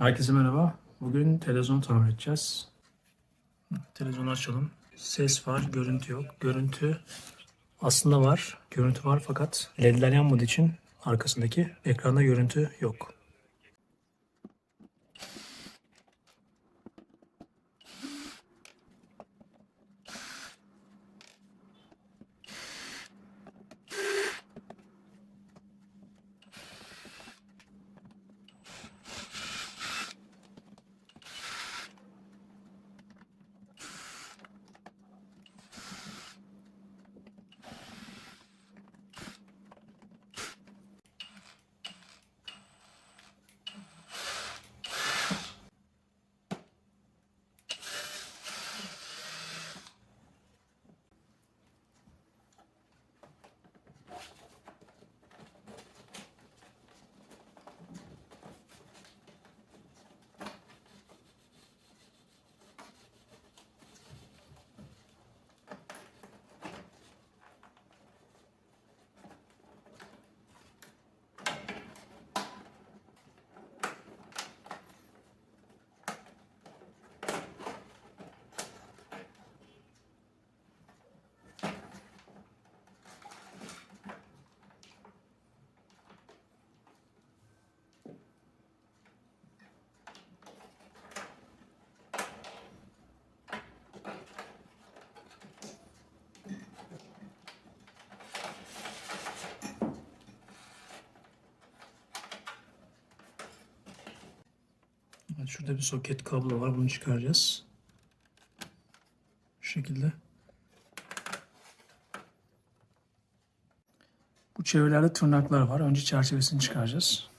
Herkese merhaba. Bugün televizyon tamir edeceğiz. Televizyonu açalım. Ses var, görüntü yok. Görüntü aslında var. Görüntü var fakat ledler yanmadığı için arkasındaki ekranda görüntü yok. Evet, şurada bir soket kablo var. Bunu çıkaracağız. Şu şekilde. Bu çevrelerde tırnaklar var. Önce çerçevesini çıkaracağız.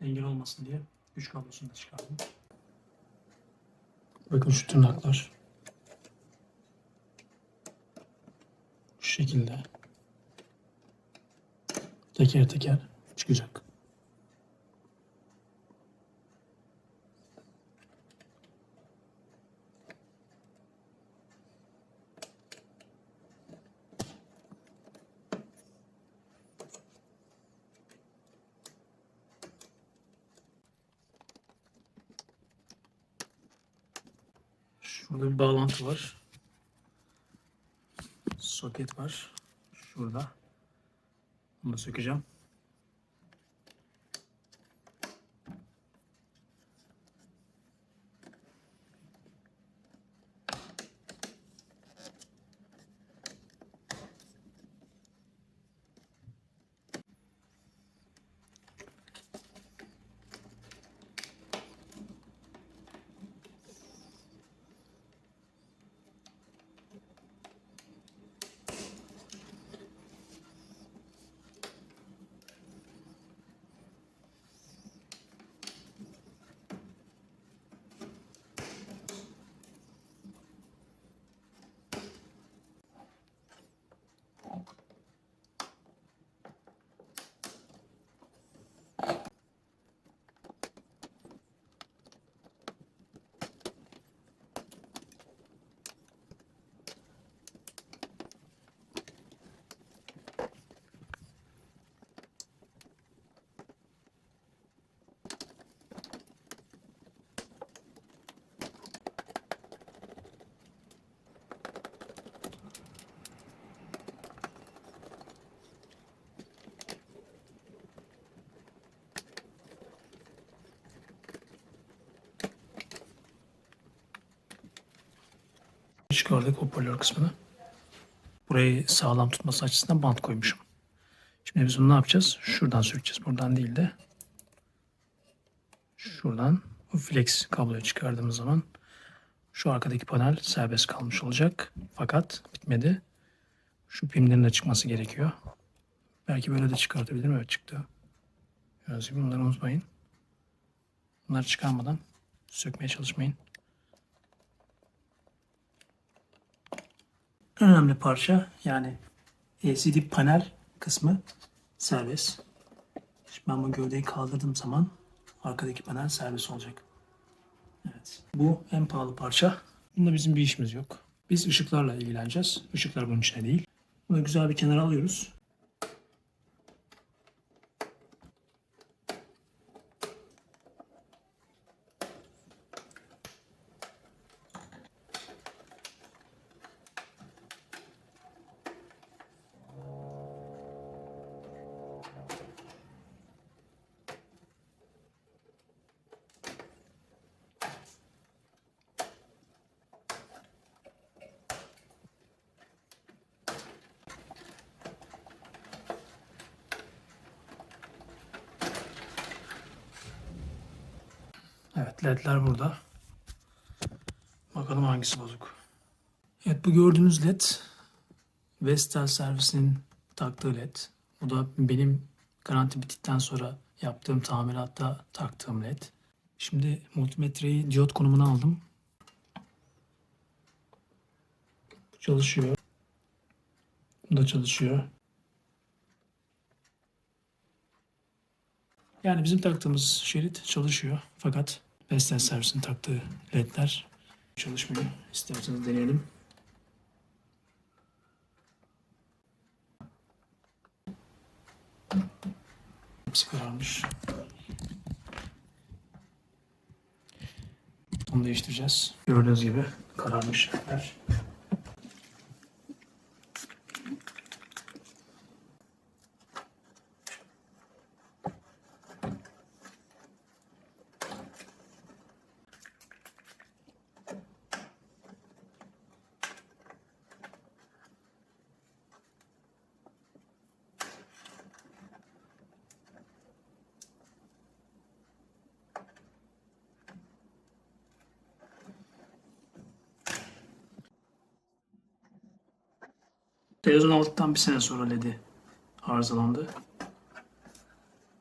Engel olmasın diye güç kablosunu da çıkardım. Bakın şu tırnaklar. Şekilde. Teker teker çıkacak. Şurada bir bağlantı var. Soket var. Şurada. Bunu da sökeceğim. Çıkardık hoparlör kısmını. Burayı sağlam tutması açısından bant koymuşum. Şimdi biz bunu ne yapacağız? Şuradan sökeceğiz. Buradan değil de şuradan bu flex kabloyu çıkardığımız zaman şu arkadaki panel serbest kalmış olacak. Fakat bitmedi. Şu pimlerin de çıkması gerekiyor. Belki böyle de çıkartabilirim. Evet çıktı. Gördüğünüz gibi bunları unutmayın. Bunları çıkarmadan sökmeye çalışmayın. En önemli parça yani LCD panel kısmı serbest. Şimdi ben bu gövdeyi kaldırdığım zaman arkadaki panel serbest olacak. Evet. Bu en pahalı parça. Bunda bizim bir işimiz yok. Biz ışıklarla ilgileneceğiz. Işıklar bunun içine değil. Bunu güzel bir kenara alıyoruz. Evet ledler burada. Bakalım hangisi bozuk. Evet bu gördüğünüz led Vestel servisinin taktığı led. Bu da benim garanti bittikten sonra yaptığım tamiratta taktığım led. Şimdi multimetreyi diyot konumuna aldım. Bu çalışıyor. Bu da çalışıyor. Yani bizim taktığımız şerit çalışıyor. Fakat Vestel servisinin taktığı ledler çalışmıyor. İsterseniz deneyelim. Hepsi kararmış. Onu değiştireceğiz. Gördüğünüz gibi kararmış ledler. Televizyon aldıktan bir sene sonra LED'i arızalandı.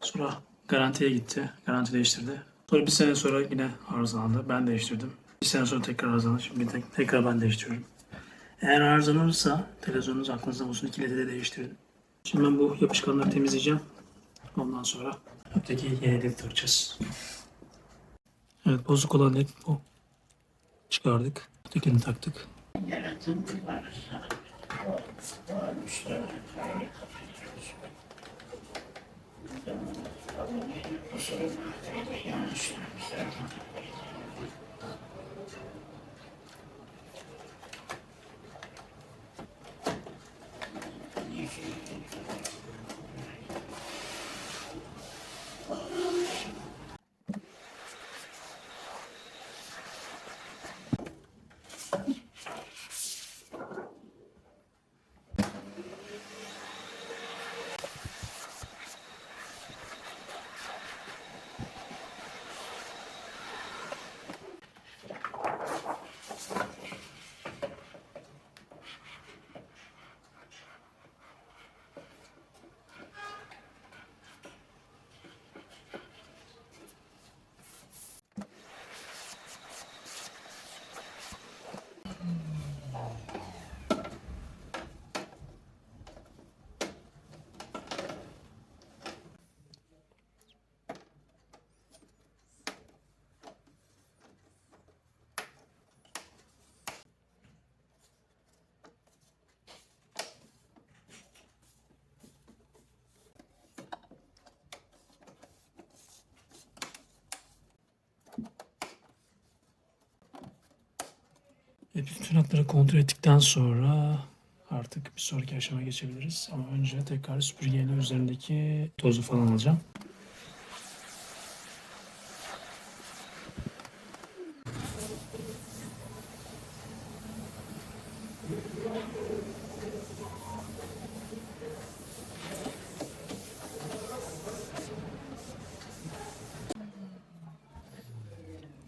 Sonra garantiye gitti. Garanti değiştirdi. Sonra bir sene sonra yine arızalandı. Ben değiştirdim. Bir sene sonra tekrar arızalandı. Şimdi tek- tekrar ben değiştiriyorum. Eğer arızalanırsa televizyonunuz aklınızda bulunsun. İki LED'i de değiştirin. Şimdi ben bu yapışkanları temizleyeceğim. Ondan sonra öteki yeni LED'i takacağız. Evet bozuk olan led bu. Çıkardık. Ötekini taktık. Yaratım varsa olmuştur. Evet, bütün hatları kontrol ettikten sonra artık bir sonraki aşama geçebiliriz. Ama önce tekrar süpürgeyle üzerindeki tozu falan alacağım.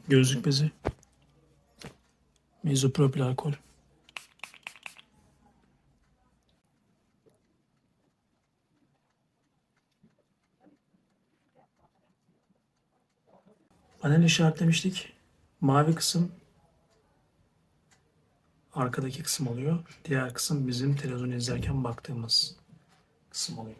Gözlük bezi. Mezopropil alkol. Panel işaretlemiştik. Mavi kısım arkadaki kısım oluyor. Diğer kısım bizim televizyon izlerken baktığımız kısım oluyor.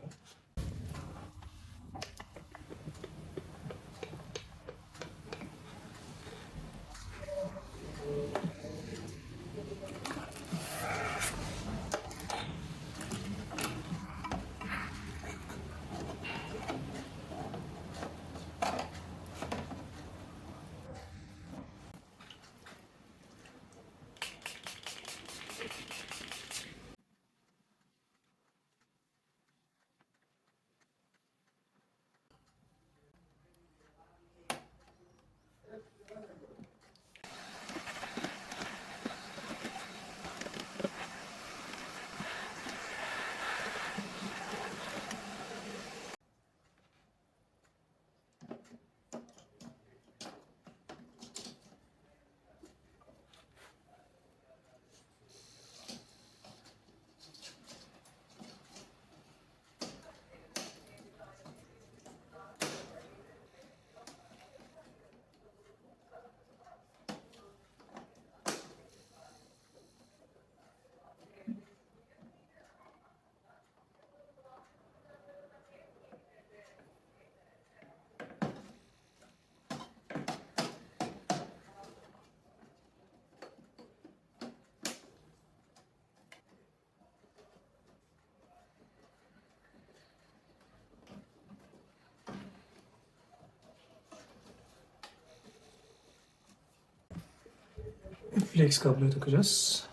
Flex kabloyu takacağız.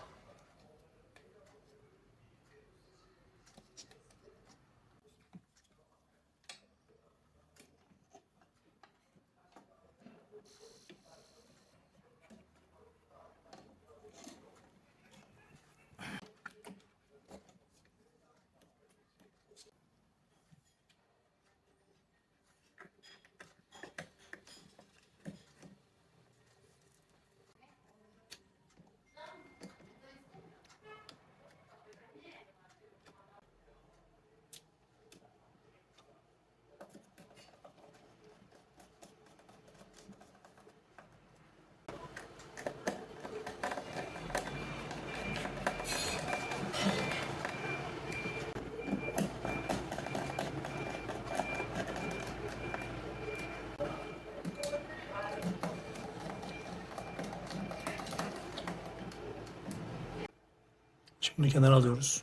Şimdi kenara alıyoruz.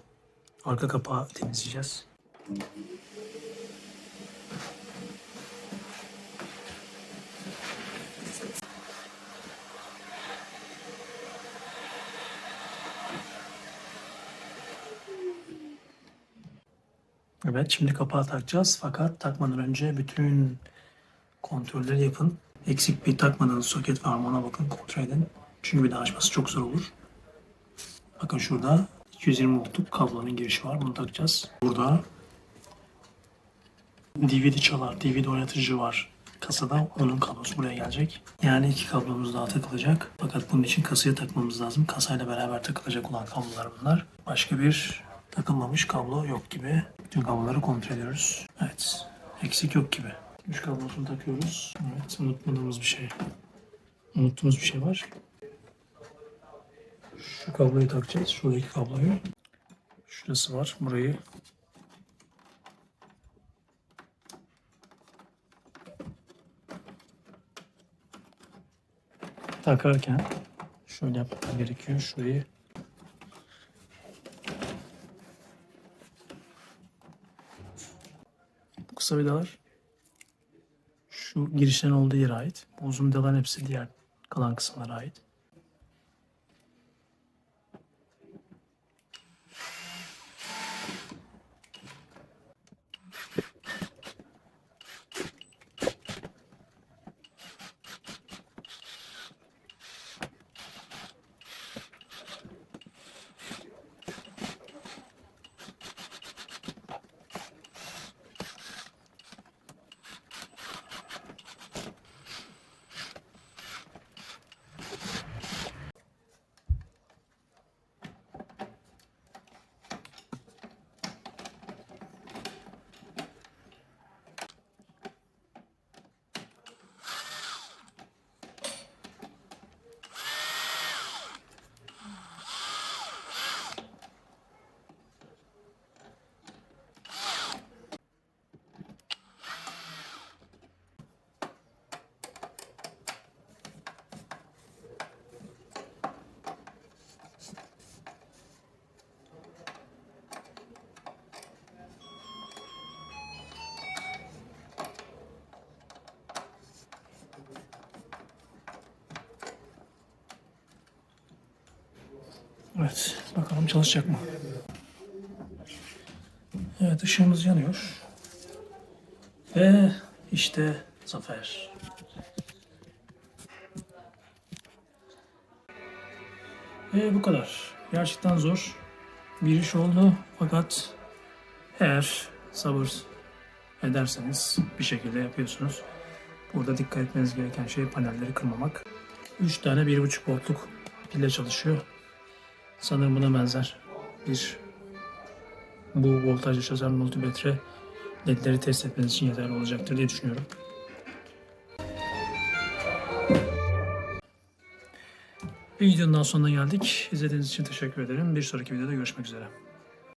Arka kapağı temizleyeceğiz. Evet şimdi kapağı takacağız fakat takmadan önce bütün kontrolleri yapın. Eksik bir takmadığınız soket var mı ona bakın kontrol edin. Çünkü bir daha açması çok zor olur. Bakın şurada 220 voltluk kablonun girişi var. Bunu takacağız. Burada DVD çalar, DVD oynatıcı var kasada. Onun kablosu buraya gelecek. Yani iki kablomuz daha takılacak. Fakat bunun için kasaya takmamız lazım. Kasayla beraber takılacak olan kablolar bunlar. Başka bir takılmamış kablo yok gibi. Bütün kabloları kontrol ediyoruz. Evet. Eksik yok gibi. Üç kablosunu takıyoruz. Evet. Unutmadığımız bir şey. Unuttuğumuz bir şey var. Şu kabloyu takacağız. Şuradaki kabloyu. Şurası var. Burayı takarken şöyle yapmam gerekiyor. Şurayı Bu kısa vidalar şu girişlerin olduğu yere ait. Bu uzun vidaların hepsi diğer kalan kısımlara ait. Evet, bakalım çalışacak mı? Evet, ışığımız yanıyor. Ve işte zafer. Ve bu kadar. Gerçekten zor bir iş oldu. Fakat eğer sabır ederseniz bir şekilde yapıyorsunuz. Burada dikkat etmeniz gereken şey panelleri kırmamak. 3 tane 1.5 voltluk pille çalışıyor. Sanırım buna benzer bir bu voltajlı çözen multimetre ledleri test etmeniz için yeterli olacaktır diye düşünüyorum. Bir videonun daha sonuna geldik. İzlediğiniz için teşekkür ederim. Bir sonraki videoda görüşmek üzere.